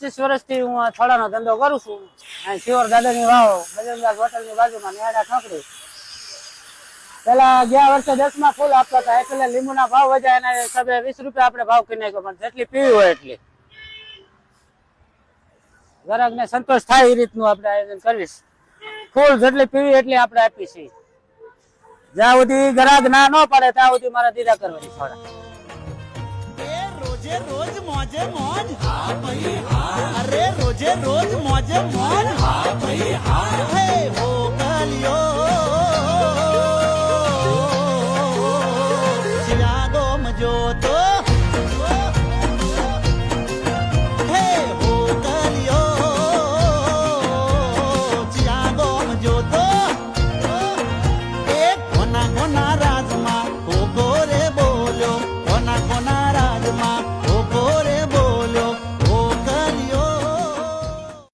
પચીસ વર્ષથી હું આ ધંધો કરું છું. અને શિવર દાદાની વાવ, બજરંગદાસ હોટલની બાજુમાં નેડા ઠોકરી પેલા ગયા વર્ષે દસમાં ફૂલ આપતા હતા, એટલે લીંબુના ભાવ વધ્યા, એના હિસાબે વીસ રૂપિયા આપણે ભાવ કરી નાખ્યો, પણ જેટલી પીવી હોય એટલી. ગ્રાહકને સંતોષ થાય એ રીતનું આપણે આયોજન કરીશ. ફૂલ જેટલી પીવી એટલી આપણે આપી છીએ. જ્યાં સુધી ગ્રાહક ના ન પડે, ત્યાં સુધી મારા દીધા કરવાની થોડા રોજે રોજ મોજે મોજ. মাঝে মা